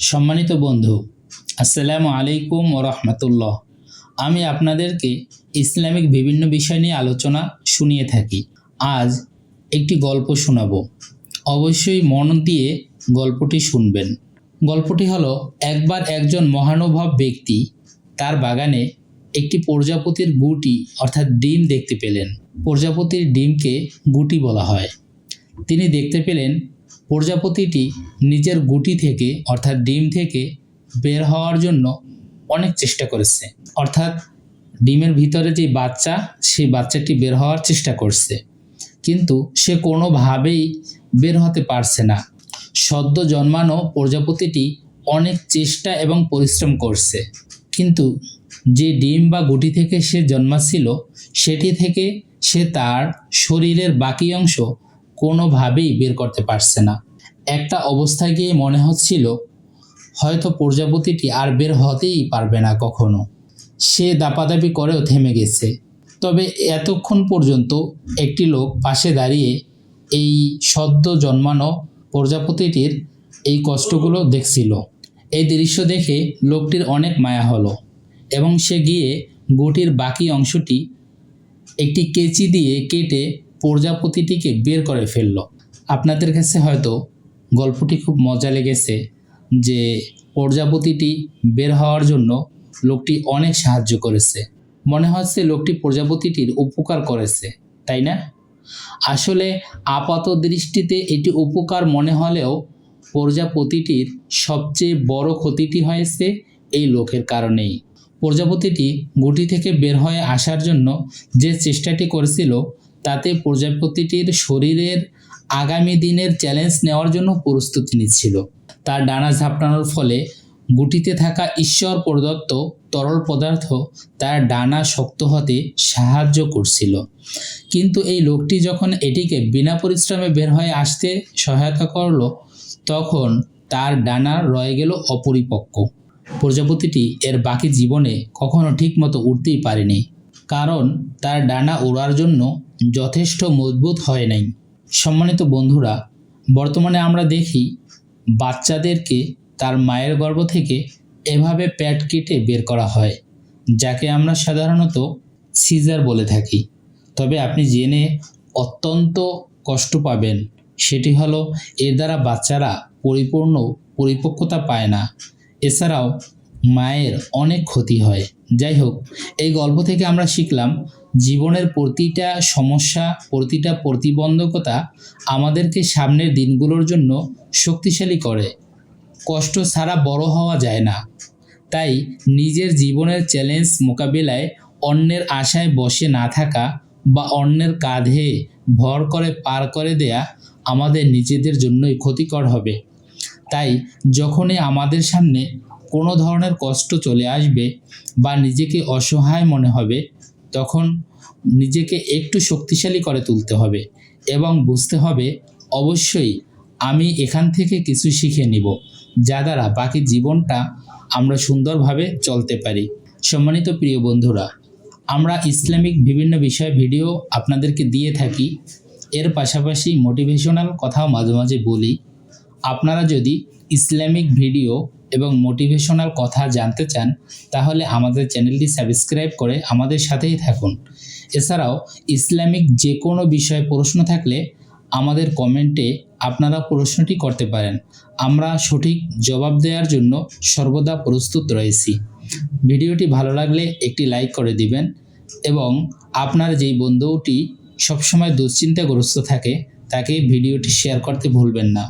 সম্মানিত বন্ধু, আসসালামু আলাইকুম ও রহমতুল্লাহ। আমি আপনাদেরকে ইসলামিক বিভিন্ন বিষয় নিয়ে আলোচনা শুনিয়ে থাকি। আজ একটি গল্প শোনাব। অবশ্যই মন দিয়ে গল্পটি শুনবেন। গল্পটি হলো, একবার একজন মহানুভব ব্যক্তি তার বাগানে একটি প্রজাপতির গুটি, অর্থাৎ ডিম দেখতে পেলেন। প্রজাপতির ডিমকে গুটি বলা হয়। তিনি দেখতে পেলেন প্রজাপতিটি নিজের গুটি থেকে, অর্থাৎ ডিম থেকে বের হওয়ার জন্য অনেক চেষ্টা করেছে। অর্থাৎ ডিমের ভিতরে যে বাচ্চা, সেই বাচ্চাটি বের হওয়ার চেষ্টা করছে। কিন্তু সে কোনোভাবেই বের হতে পারছে না। সদ্য জন্মানো প্রজাপতিটি অনেক চেষ্টা এবং পরিশ্রম করছে। কিন্তু যে ডিম বা গুটি থেকে সে জন্মাচ্ছিল, সেটি থেকে সে তার শরীরের বাকি অংশ কোনোভাবেই বের করতে পারছে না। একটা অবস্থায় গিয়ে মনে হচ্ছিল, হয়তো প্রজাপতিটি আর বের হতেই পারবে না কখনো। সে দাপাদাপি করেও থেমে গেছে। তবে এতক্ষণ পর্যন্ত একটি লোক পাশে দাঁড়িয়ে এই সদ্য জন্মানো প্রজাপতিটির এই কষ্টগুলো দেখছিল। এই দৃশ্য দেখে লোকটির অনেক মায়া হলো এবং সে গিয়ে গুটির বাকি অংশটি একটি কেচি দিয়ে কেটে প্রজাপতিটিকে বের করে ফেলল। আপনাদের কাছে হয়তো গল্পটি খুব মজা লেগেছে যে প্রজাপতিটি বের হওয়ার জন্য লোকটি অনেক সাহায্য করেছে। মনে হচ্ছে লোকটি প্রজাপতিটির উপকার করেছে, তাই না? আসলে আপাত দৃষ্টিতে এটি উপকার মনে হলেও প্রজাপতিটির সবচেয়ে বড় ক্ষতিটি হয়েছে এই লোকের কারণেই। প্রজাপতিটি গুটি থেকে বের হয়ে আসার জন্য যে চেষ্টাটি করেছিল তাতে প্রজাপতিটির শরীরের আগামী দিনের চ্যালেঞ্জ নেওয়ার জন্য প্রস্তুতি নিচ্ছিল। তার ডানা ঝাপটানোর ফলে গুটিতে থাকা ঈশ্বর প্রদত্ত তরল পদার্থ তার ডানা শক্ত হতে সাহায্য করছিল। কিন্তু এই লোকটি যখন এটিকে বিনা পরিশ্রমে বের হয়ে আসতে সহায়তা করল, তখন তার ডানা রয়ে গেল অপরিপক্ক। প্রজাপতিটি এর বাকি জীবনে কখনো ঠিকমতো উঠতেই পারেনি। কারণ তার ডানা ওড়ার জন্য যথেষ্ট মজবুত হয় নাই। সম্মানিত বন্ধুরা, বর্তমানে আমরা দেখি বাচ্চাদেরকে তার মায়ের গর্ভ থেকে এভাবে প্যাট কেটে বের করা হয়, যাকে আমরা সাধারণত সিজার বলে থাকি। তবে আপনি জেনে অত্যন্ত কষ্ট পাবেন, সেটি হলো এর দ্বারা বাচ্চারা পরিপূর্ণ পরিপক্কতা পায় না। এছাড়াও মায়ের অনেক ক্ষতি হয়। যাই হোক এই গল্প থেকে আমরা শিখলাম, জীবনের প্রতিটা সমস্যা, প্রতিটা প্রতিবন্ধকতা আমাদেরকে সামনের দিনগুলোর জন্য শক্তিশালী করে। কষ্ট ছাড়া বড় হওয়া যায় না। তাই নিজের জীবনের চ্যালেঞ্জ মোকাবিলায় অন্যের আশায় বসে না থাকা বা অন্যের কাঁধে ভর করে পার করে দেয়া আমাদের নিজেদের জন্যই ক্ষতিকর হবে। তাই যখনই আমাদের সামনে কোনো ধরনের কষ্ট চলে আসবে বা নিজেকে অসহায় মনে হবে, তখন নিজেকে একটু শক্তিশালী করে তুলতে হবে এবং বুঝতে হবে, অবশ্যই আমি এখান থেকে কিছু শিখে নিব, যা দ্বারা বাকি জীবনটা আমরা সুন্দরভাবে চলতে পারি। সম্মানিত প্রিয় বন্ধুরা, আমরা ইসলামিক বিভিন্ন বিষয়ে ভিডিও আপনাদেরকে দিয়ে থাকি। এর পাশাপাশি মোটিভেশনাল কথাও মাঝে মাঝে বলি। আপনারা যদি ইসলামিক ভিডিও এবং মোটিভেশনাল কথা জানতে চান, তাহলে আমাদের চ্যানেলটি সাবস্ক্রাইব করে আমাদের সাথেই থাকুন। এছাড়াও, ইসলামিক যে কোনো বিষয়ে প্রশ্ন থাকলে আমাদের কমেন্টে আপনারা প্রশ্নটি করতে পারেন। আমরা সঠিক জবাব দেওয়ার জন্য সর্বদা প্রস্তুত রয়েছি। ভিডিওটি ভালো লাগলে একটি লাইক করে দিবেন এবং আপনার যেই বন্ধুটি সবসময় দুশ্চিন্তাগ্রস্ত থাকে তাকে ভিডিওটি শেয়ার করতে ভুলবেন না।